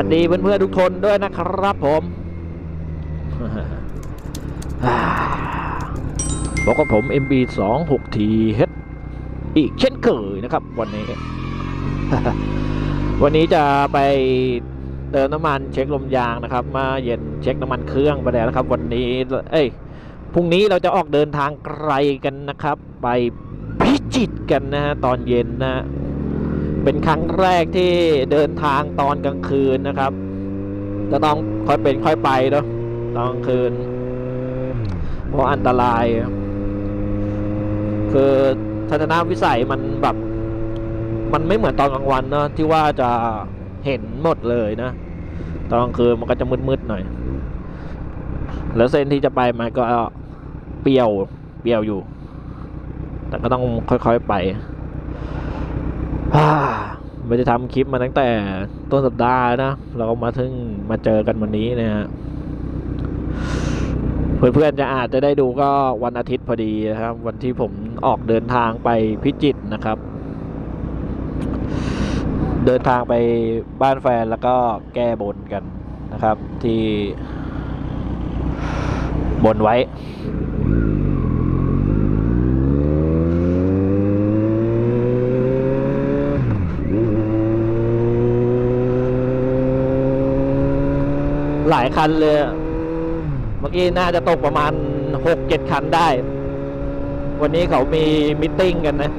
วัสดีเพื่อนๆทุกคนด้วยนะครับผมบอกกับผม MB 2 6 T H อีกเช่นเคยนะครับ วันนี้ วันนี้จะไปเติมน้ำมันเช็คลมยางนะครับ มาเย็นเช็คน้ำมันเครื่องไปแล้วนะครับ วันนี้ เอ้ยพรุ่งนี้เราจะออกเดินทางไกลกันนะครับ ไปพิจิตกันนะฮะตอนเย็นนะ เป็นครั้งแรกที่เดินทางตอนกลางคืนนะครับจะต้องค่อยเป็นค่อยไปเนาะตอนกลางคืน เพราะอันตราย คือทัศนวิสัยมันแบบ มันไม่เหมือนตอนกลางวันเนาะที่ว่าจะเห็นหมดเลยนะ ตอนกลางคืนมันก็จะมืดๆหน่อย แล้วเส้นที่จะไปมันก็เปรี้ยวเปรี้ยวอยู่ แต่ก็ต้องค่อยๆไป ไม่ได้ทำคลิปมาตั้งแต่ต้นสัปดาห์นะ เราก็มาถึงมาเจอกันวันนี้นะฮะเพื่อนๆจะอาจจะได้ดูก็วันอาทิตย์พอดีนะครับ วันที่ผมออกเดินทางไปพิจิตรนะครับ เดินทางไปบ้านแฟนแล้วก็แก้บนกันนะครับ ที่บนไว้ หลายคันเลยเมื่อกี้น่าจะตกประมาณหกเจ็ดคันได้ วันนี้เขามีมิทติ้งกันนะ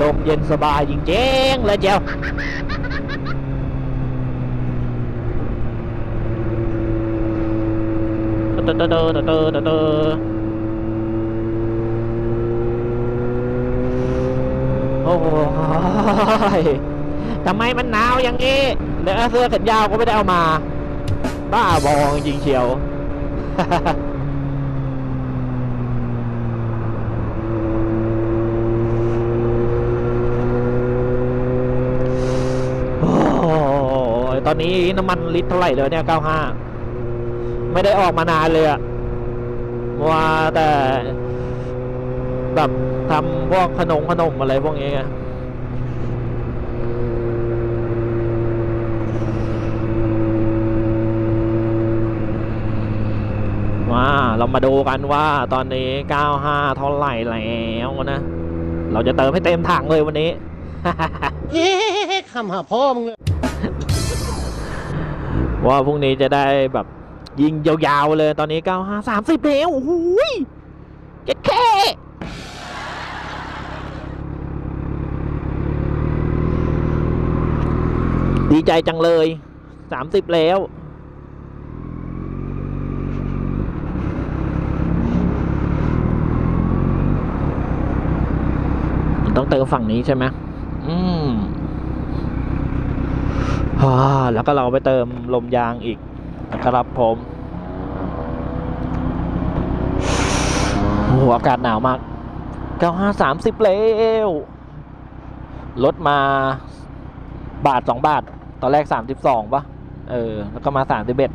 ลมเย็นสบายจริงๆเลยเจ้าเตอเตอเตอเตอเตอเต อเตอโอ้ยทำไมมันหนาวอย่างนี้แล้วเสื้อแขนยาวก็ไม่ได้เอามา บ้าบองจริงเชียวตอนนี้น้ำมันลิตรเท่าไหร่เลยเนี่ย 95 ไม่ได้ออกมานานเลยอะว่าแต่ แบบทำพวกขนมขนมอะไรพวกนี้ไงว่าเรามาดูกันว่าตอนนี้ 95 เท่าไหร่แล้วนะ เราจะเติมให้เต็มถังเลยวันนี้เอ๊ะคำหาพ่อมึงเลยว่าพรุ่งนี้จะได้แบบยิงยาวๆเลยตอนนี้ 95 30แล้วโอ้โหย ใจจังเลยสามสิบแล้วมันต้องเติมฝั่งนี้ใช่ไหมอืมอ่าแล้วก็เราไปเติมลมยางอีกนะครับผมโอ้โหอากาศหนาวมาก95 30แล้วลดมาบาทสองบาท ตอนแรกสามสิบสองปะเออ แล้วก็มาสามสิบเอ็ด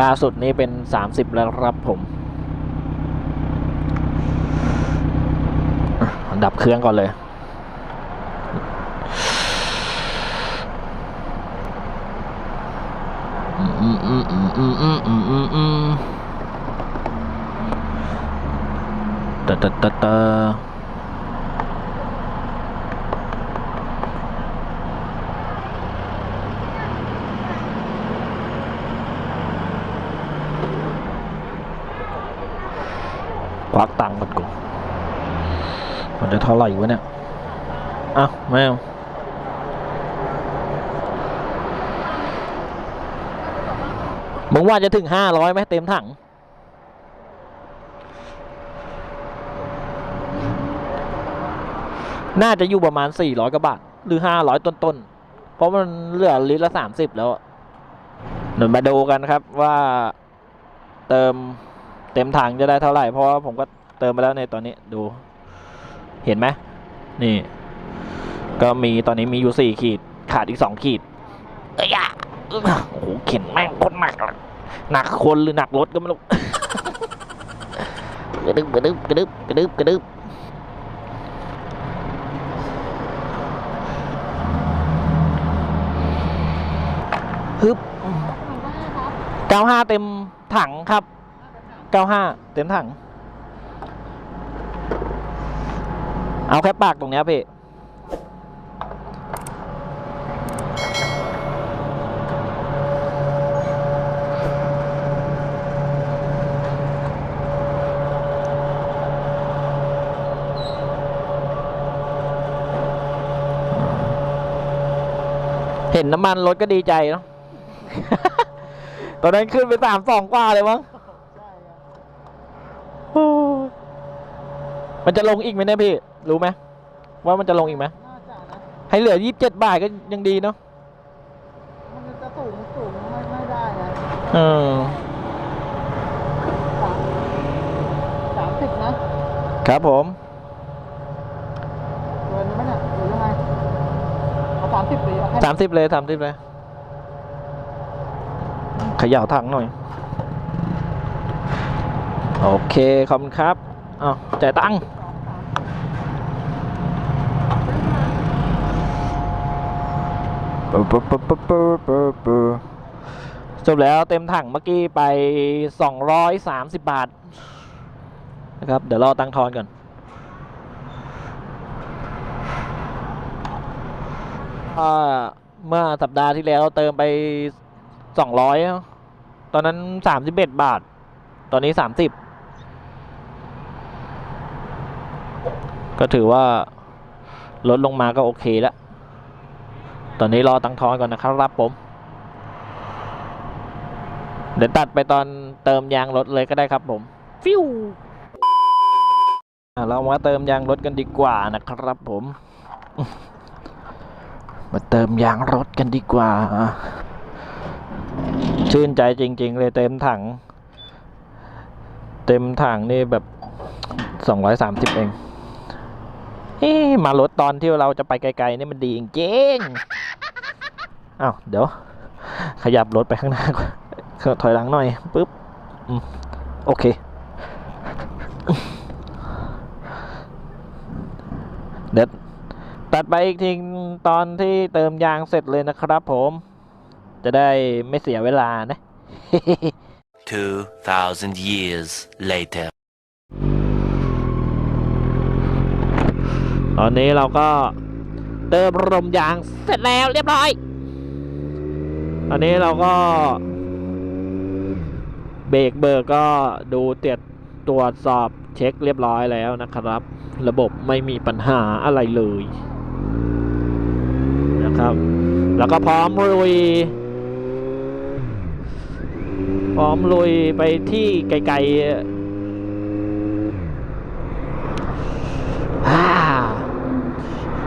ล่าสุดนี้เป็นสามสิบแล้วครับผม ดับเครื่องก่อนเลย อืมอืมอืมอืมอืมอืมอืมอืมอืมตะตะตะตะ ควักตังค์ก่อนกูมันจะเท่าไหร่วะเนี่ยอ้าวไม่เอามึงว่าจะถึงห้าร้อยไหมเต็มถัง น่าจะอยู่ประมาณสี่ร้อยกว่าบาท หรือห้าร้อยต้นๆ เพราะมันเหลือลิตรละสามสิบแล้วเดี๋ยวมาดูกันครับว่าเติม เต็มถังจะได้เท่าไหร่เพราะว่าผมก็เติมไปแล้วในตอนนี้ดู เห็นไหมนี่ ก็มีตอนนี้มีอยู่สี่ขีด ขาดอีกสองขีดเอ้ยอะโอ้โหเข็นแม่งคนหนักหนักคนหรือหนักรถก็ไม่รู้กระดึบกระดึบกระดึบกระดึบกระดึบฮึบเก้าห้าเต็มถังครับ เก้าห้าเต็มถัง เอาแค่ปากตรงนี้พี่เห็นน้ำมันรถก็ดีใจเนาะ ตอนนั้นขึ้นไปสามสองกว่าเลยมั้งโอ้ย มันจะลงอีกไหมเนี่ยพี่ รู้ไหมว่ามันจะลงอีกไหมน่าจะนะ ให้เหลือยี่สิบเจ็ดบาทก็ยังดีเนาะมันจะสูงสูงไม่ไม่ได้นะเออสามสามสิบนะครับผมเกินไหมเนี่ยหรือยังไงเอาสามสิบปีเอาแค่สามสิบเลยสามสิบเลยเขย่าถังหน่อย โอเค ขอบคุณครับ อาจ่ายตังค์จบแล้วเต็มถังเมื่อกี้ไป 230 บาท นะครับ เดี๋ยวรอตังทอนก่อนเมื่อสัปดาห์ที่แล้วเติมไป 200 ตอนนั้น 31 บาท ตอนนี้ 30 ก็ถือว่าลดลงมาก็โอเคแล้ว ตอนนี้รอตังค์ทอนก่อนนะครับผม เดี๋ยวตัดไปตอนเติมยางรถเลยก็ได้ครับผม ฟิวอะเรามาเติมยางรถกันดีกว่านะครับผม มาเติมยางรถกันดีกว่า ชื่นใจจริง ๆ เลยเต็มถัง เต็มถังนี่แบบสองร้อยสามสิบเอง เอ๊มารถตอนที่เราจะไปไกลๆนี่มันดีจริงๆอ้าวเดี๋ยว ขยับรถไปข้างหน้าก่อนถอยหลังหน่อยปุ๊บอโอเค เดี๋ยวตัดไปอีกทีตอนที่เติมยางเสร็จเลยนะครับผม จะได้ไม่เสียเวลานะ2,000 years later. ตอนนี้เราก็เติมลมยางเสร็จแล้วเรียบร้อย ตอนนี้เราก็ เบรกเบอร์ก็ดูเตียดตรวจสอบเช็คเรียบร้อยแล้วนะครับ ระบบไม่มีปัญหาอะไรเลยนะครับ แล้วก็พร้อมลุย พร้อมลุยไปที่ไกลๆอ่า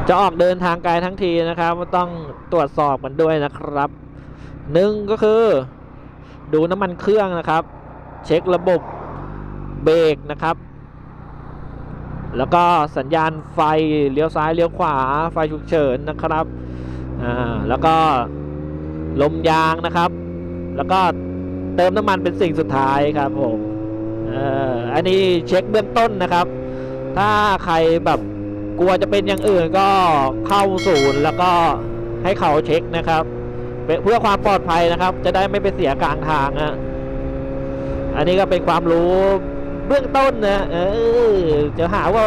จะออกเดินทางไกลทั้งทีนะครับต้องตรวจสอบกันด้วยนะครับหนึ่งก็คือ ดูน้ำมันเครื่องนะครับ เช็คระบบเบรกนะครับ แล้วก็สัญญาณไฟเลี้ยวซ้ายเลี้ยวขวาไฟฉุกเฉินนะครับอ่าแล้วก็ลมยางนะครับ แล้วก็เติมน้ำมันเป็นสิ่งสุดท้ายครับผมอ่ออันนี้เช็คเบื้องต้นนะครับ ถ้าใครแบบ กลัวจะเป็นอย่างอื่นก็เข้าศูนย์แล้วก็ให้เขาเช็คนะครับ เพื่อความปลอดภัยนะครับ จะได้ไม่ไปเสียกลางทางนะอันนี้ก็เป็นความรู้เบื้องต้นนะเออจะหาว่า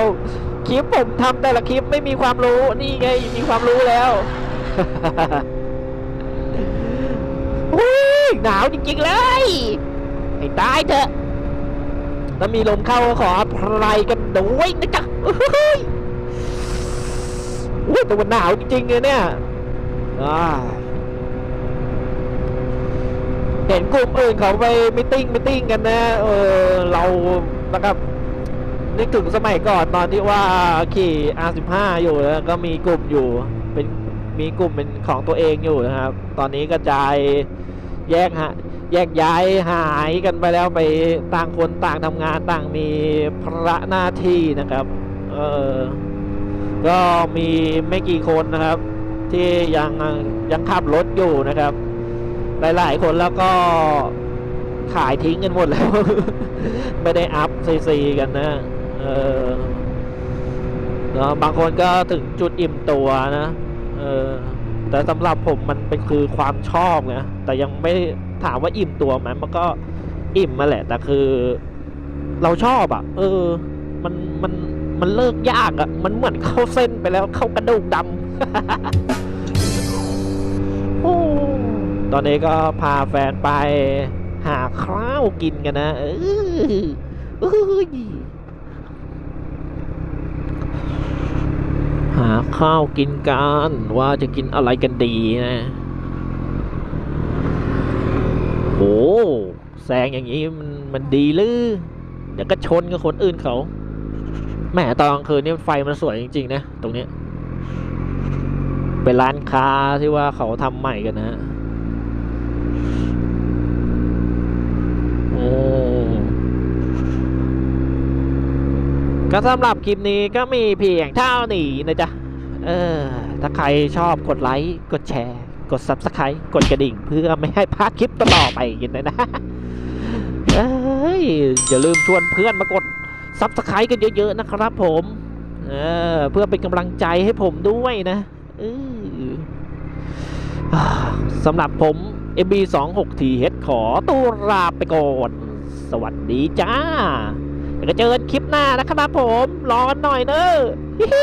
คลิปผมทำแต่ละคลิปไม่มีความรู้นี่ไงมีความรู้แล้วหนาวจริงๆเลยให้ตายเถอะถ้ามีลมเข้าก็ขออภัยกันด้วยนะจ๊ะ อุ้ยอุ้ยแต่มันหนาวจริงๆเลยเนี่ยอ่าเห็นกลุ่มอื่นเขาไปมิ팅มิ팅กันนะ เออเรานะครับนึกถึงสมัยก่อนตอนที่ว่าขี่ R15 อยู่แล้วก็มีกลุ่มอยู่ เป็นมีกลุ่มเป็นของตัวเองอยู่นะครับ ตอนนี้กระจายแยกฮะแยกย้ายหายกันไปแล้วไปต่างคนต่างทำงานต่างมีพระหน้าที่นะครับ เออ ก็มีไม่กี่คนนะครับ ที่ยังยังขับรถอยู่นะครับ หลายๆ คนแล้วก็ขายทิ้งกันหมดแล้ว ไม่ได้อัพซีซีกันนะเออนะบางคนก็ถึงจุดอิ่มตัวนะเออแต่สำหรับผมมันเป็นคือความชอบไงแต่ยังไม่ถามว่าอิ่มตัวไหมมันก็อิ่มมาแหละ แต่คือ เราชอบอะ่ะ เออ มันมัน มันเลิกยากอะ่ะ มันเหมือนเข้าเส้นไปแล้วเข้ากระดูกดำโอ้ตอนนี้ก็พาแฟนไปหาข้าวกินกันนะเออเอ้ยหาข้าวกินกันว่าจะกินอะไรกันดีนะโอ้แซงอย่างนี้มันมันดีหรือเดี๋ยวก็ชนกับคนอื่นเขา แหมตอนกลางคืนนี่ไฟมันสวยจริง ๆ นะ ตรงนี้ เป็นร้านค้าที่ว่าเขาทำใหม่กันนะฮะโอ้ก็สำหรับคลิปนี้ก็มีเพียงเท่านี้นะจ๊ะ เออ ถ้าใครชอบกดไลค์ กดแชร์ กด Subscribe กดกระดิ่ง เพื่อไม่ให้พลาดคลิปต่อไปกินเลยนะเอ้ยอย่าลืมชวนเพื่อนมากด Subscribe กันเยอะๆนะครับผมเออเพื่อเป็นกำลังใจให้ผมด้วยนะสำหรับผม MB26TH ขอตัวลาไปก่อน สวัสดีจ้าแล้วก็เจอกันคลิปหน้านะครับผม รอนหน่อยเนอะฮิฮ